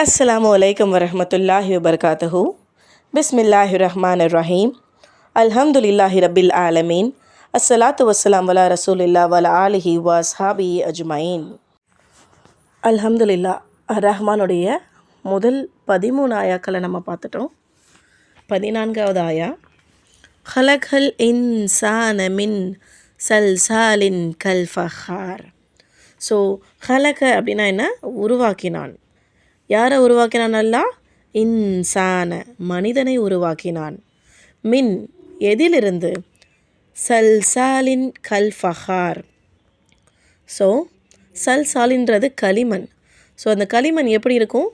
அஸ்ஸலாமு அலைக்கும் வரமத்துல்லாஹி வபர்காத்தஹூ பிஸ்மில்லாஹி ரஹ்மான் ரஹீம் அல்ஹம்துலில்லாஹி ரபில் ஆலமீன் அஸ்ஸலாத்து வஸ்ஸலாம் வலா ரசூலில்லா வல ஆலிஹி வாஸ்ஹாபி அஜ்மைன் அல்ஹம்துலில்லா ரஹ்மானுடைய முதல் பதிமூணு ஆயாக்களை நம்ம பார்த்துட்டோம். பதினான்காவது ஆயா ஹலகல் இன்சான மின் சல்சாலின் கல்ஃபஹார். ஸோ ஹலக அப்படின்னா என்ன? உருவாக்கினான். யாரை உருவாக்கினான் அல்லாஹ் இன்சான மனிதனை உருவாக்கினான். மின் எதிலிருந்து? சல்சாலின் கல் ஃபஹார். ஸோ சல்சாலின்றது களிமண். ஸோ அந்த களிமண் எப்படி இருக்கும்?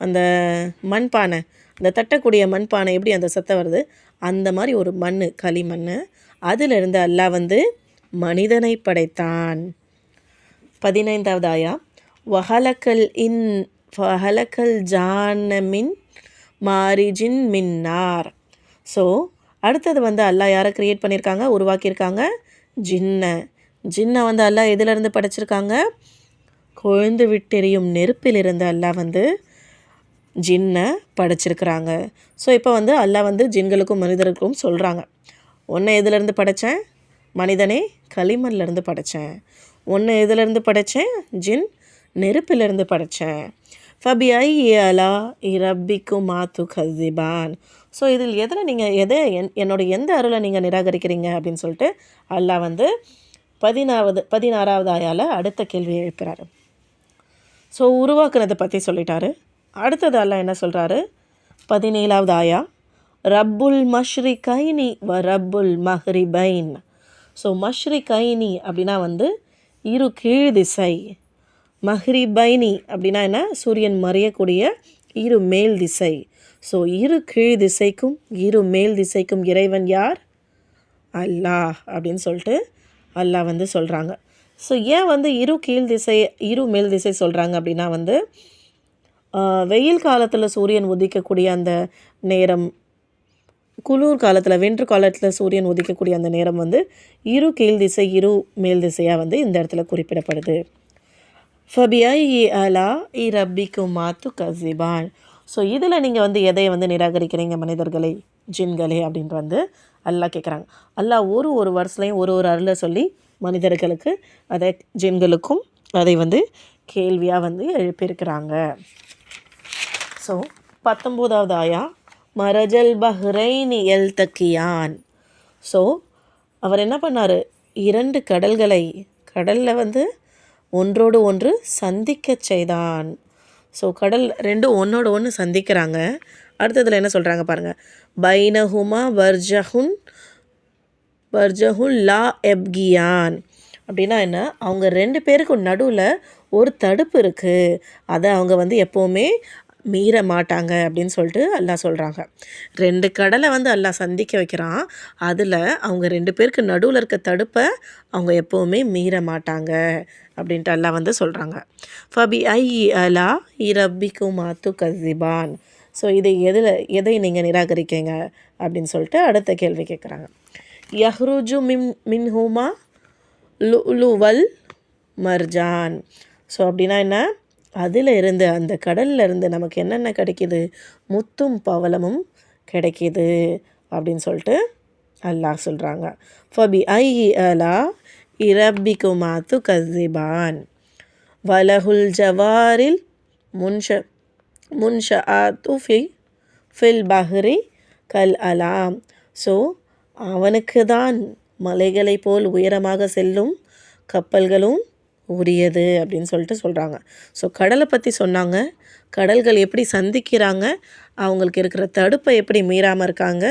அந்த மண்பானை அந்த தட்டக்கூடிய மண்பானை எப்படி அந்த சத்தம் வருது? அந்த மாதிரி ஒரு மண் களிமண் அதிலிருந்து அல்லாஹ் வந்து மனிதனை படைத்தான். பதினைந்தாவது ஆயா வஹலக்கல் இன் வஹலக்கல் ஜானமின் மாரிஜின் மின்னார். ஸோ அடுத்தது வந்து அல்லாஹ் யாரை க்ரியேட் பண்ணியிருக்காங்க உருவாக்கியிருக்காங்க ஜின்னை. ஜின்னை வந்து அல்லாஹ் எதிலிருந்து படைச்சிருக்காங்க? கொழுந்து விட்டெறியும் நெருப்பிலிருந்து அல்லாஹ் வந்து ஜின்னை படைச்சிருக்கிறாங்க. ஸோ இப்போ வந்து அல்லாஹ் வந்து ஜின்களுக்கும் மனிதர்களுக்கும் சொல்கிறாங்க ஒன்றை எதுலேருந்து படைத்தேன் மனிதனே களிமண்லேருந்து படைத்தேன் ஒன்று எதுலேருந்து படைத்தேன் ஜின் நெருப்பிலிருந்து படைத்தேன் ஃபபி அலா இரப்பிக்கும் மாத்து கசிபான் ஸோ இதில் எதில் நீங்கள் எதை என் என்னோட எந்த அருளை நீங்கள் நிராகரிக்கிறீங்க அப்படின்னு சொல்லிட்டு அல்லாஹ் வந்து பதினாவது பதினாறாவது ஆயால் அடுத்த கேள்வியை எழுப்புறாரு. ஸோ உருவாக்குனதை பற்றி சொல்லிட்டாரு. அடுத்தது அல்லாஹ் என்ன சொல்கிறாரு பதினேழாவது ஆயா ரப்புல் மஷ்ரி கைனி வ ரப்புல் மஹ்ரிபைன். ஸோ மஷ்ரி கைனி அப்படின்னா வந்து இரு கீழ் திசை. மஹ்ரிபைனி அப்படின்னா என்ன? சூரியன் மறையக்கூடிய இரு மேல் திசை. ஸோ இரு கீழ் திசைக்கும் இரு மேல் திசைக்கும் இறைவன் யார்? அல்லாஹ் அப்படின்னு சொல்லிட்டு அல்லாஹ் வந்து சொல்கிறாங்க ஸோ ஏன் வந்து இரு கீழ் திசை இரு மேல் திசை சொல்கிறாங்க அப்படின்னா வந்து வெயில் காலத்தில் சூரியன் உதிக்கக்கூடிய அந்த நேரம் குளிர் காலத்தில் வென்று காலத்தில் சூரியன் உதிக்கக்கூடிய அந்த நேரம் வந்து இரு கீழ் திசை இரு மேல் திசையாக வந்து இந்த இடத்துல குறிப்பிடப்படுது. ஃபபிஐ அலா இ ரப்பிக்கு மாத்து கசிபான் ஸோ இதில் நீங்கள் வந்து எதை வந்து நிராகரிக்கிறீங்க மனிதர்களை ஜின்களே அப்படின்ட்டு வந்து அல்லாஹ் கேட்குறாங்க அல்லாஹ் ஒரு ஒரு வருஷத்துலையும் ஒரு ஒரு அருளை சொல்லி மனிதர்களுக்கு அதை ஜின்களுக்கும் அதை வந்து கேள்வியாக வந்து எழுப்பியிருக்கிறாங்க. ஸோ பத்தொம்போதாவது ஆயா மரஜல் பஹ்ரைனி எல் தக்கியான் ஸோ அவர் என்ன பண்ணார்? இரண்டு கடல்களை கடலில் வந்து ஒன்றோடு ஒன்று சந்திக்க செய்தான். ஸோ கடல் ரெண்டும் ஒன்றோடு ஒன்று சந்திக்கிறாங்க. அடுத்ததில் என்ன சொல்கிறாங்க பாருங்கள் பைனஹுமா வர்ஜஹுன் வர்ஜஹுன் லா எப்கியான். அப்படின்னா என்ன? அவங்க ரெண்டு பேருக்கும் நடுவில் ஒரு தடுப்பு இருக்குது அதை அவங்க வந்து எப்போவுமே மீற மாட்டாங்க அப்படின்னு சொல்லிட்டு அல்லா சொல்கிறாங்க ரெண்டு கடலை வந்து அல்லா சந்திக்க வைக்கிறான். அதில் அவங்க ரெண்டு பேருக்கு நடுவில் இருக்க தடுப்பை அவங்க எப்போவுமே மீற மாட்டாங்க அப்படின்ட்டு அல்லா வந்து சொல்கிறாங்க ஃபபி ஐ அலா இரப்பிக்கும் மாத்து கசிபான் ஸோ இதை எதில் எதை நீங்கள் நிராகரிக்கீங்க அப்படின்னு சொல்லிட்டு அடுத்த கேள்வி கேட்குறாங்க யஹ்ருஜு மின் மின்ஹூமா லுவல் மர்ஜான். ஸோ அப்படின்னா என்ன? அதில் இருந்து அந்த கடலில் இருந்து நமக்கு என்னென்ன கிடைக்கிது? முத்தும் பவளமும் கிடைக்கிது அப்படின்னு சொல்லிட்டு அல்லாஹ் சொல்கிறாங்க ஃபபி ஐ அலா இரப்பிக்கு மாத்து கசிபான். வலஹுல் ஜவாரில் முன்ஷ முன்ஷ ஆத்துஃபி ஃபில் பஹ்ரி கல் அலாம். ஸோ அவனுக்கு தான் மலைகளை போல் உயரமாக செல்லும் கப்பல்களும் உரியது அப்படின்னு சொல்லிட்டு சொல்கிறாங்க ஸோ கடலை பற்றி சொன்னாங்க. கடல்கள் எப்படி சந்திக்கிறாங்க? அவங்களுக்கு இருக்கிற தடுப்பை எப்படி மீறாமல் இருக்காங்க?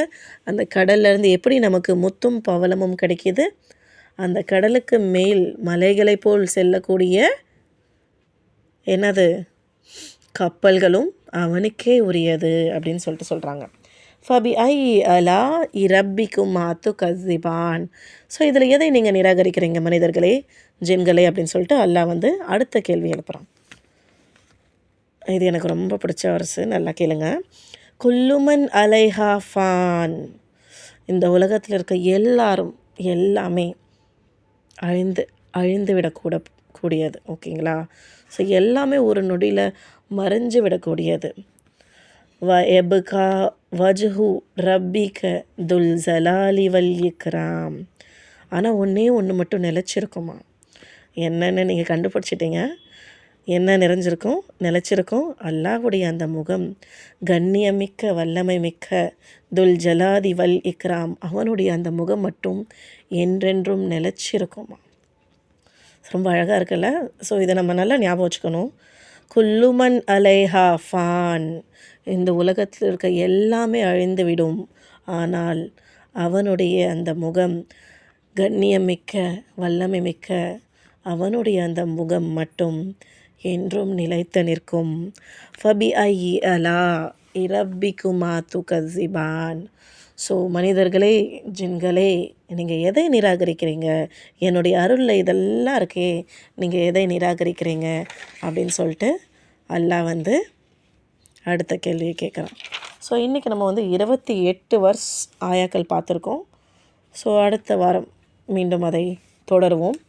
அந்த கடல்லேருந்து எப்படி நமக்கு முத்தும் பவளமும் கிடைக்கிது? அந்த கடலுக்கு மேல் மலைகளை போல் செல்லக்கூடிய என்னது? கப்பல்களும் அவனுக்கே உரியது அப்படின்னு சொல்லிட்டு சொல்கிறாங்க ஃபபி ஐ அலா இரப்பிக்கும் மாத்து கசிபான் ஸோ இதில் எதை நீங்கள் நிராகரிக்கிறீங்க மனிதர்களே? ஜின்களே அப்படின்னு சொல்லிட்டு அல்லாஹ் வந்து அடுத்த கேள்வி எழுப்புகிறான் இது எனக்கு ரொம்ப பிடிச்ச வருஷு நல்லா கேளுங்க. குல்லுமன் அலைஹா ஃபான். இந்த உலகத்தில் இருக்க எல்லாரும் எல்லாமே அழிந்து அழிந்து விடக்கூட கூடியது. ஓகேங்களா? ஸோ எல்லாமே ஒரு நொடியில் மறைஞ்சு விடக்கூடியது வ எபுகா வஜ்ஹு ரப்பிக துல் ஜலாலி வல் இக்ராம் ஆனால் ஒன்றே ஒன்று மட்டும் நிலச்சிருக்குமா என்னென்னு நீங்கள் கண்டுபிடிச்சிட்டிங்க என்ன நிறைஞ்சிருக்கும் நிலச்சிருக்கும் அல்லாஹுடைய அந்த முகம் கண்ணியமிக்க வல்லமை மிக்க துல் ஜலாதி வல் இக்ராம் அவனுடைய அந்த முகம் மட்டும் என்றென்றும் நிலச்சிருக்குமா ரொம்ப அழகாக இருக்குல்ல? ஸோ இதை நம்ம நல்லா ஞாபகம் வச்சுக்கணும். குல்லுமன் அலைஹா ஃபான். இந்த உலகத்தில் இருக்க எல்லாமே அழிந்துவிடும். ஆனால் அவனுடைய அந்த முகம் கண்ணியமிக்க வல்லமை மிக்க அவனுடைய அந்த முகம் மட்டும் என்றும் நிலைத்து நிற்கும். ஃபபி ஐ அலா இரப்பிக்குமா துகசிபான். ஸோ மனிதர்களே ஜின்களே நீங்கள் எதை நிராகரிக்கிறீங்க? என்னுடைய அருளில் இதெல்லாம் இருக்கே நீங்கள் எதை நிராகரிக்கிறீங்க? அப்படின்னு சொல்லிட்டு அல்லாஹ் வந்து அடுத்த கேள்வியை கேட்குறான். ஸோ இன்றைக்கி நம்ம வந்து இருபத்தி எட்டு வருஷ் ஆயாக்கள் பார்த்துருக்கோம். ஸோ அடுத்த வாரம் மீண்டும் அதை தொடருவோம்.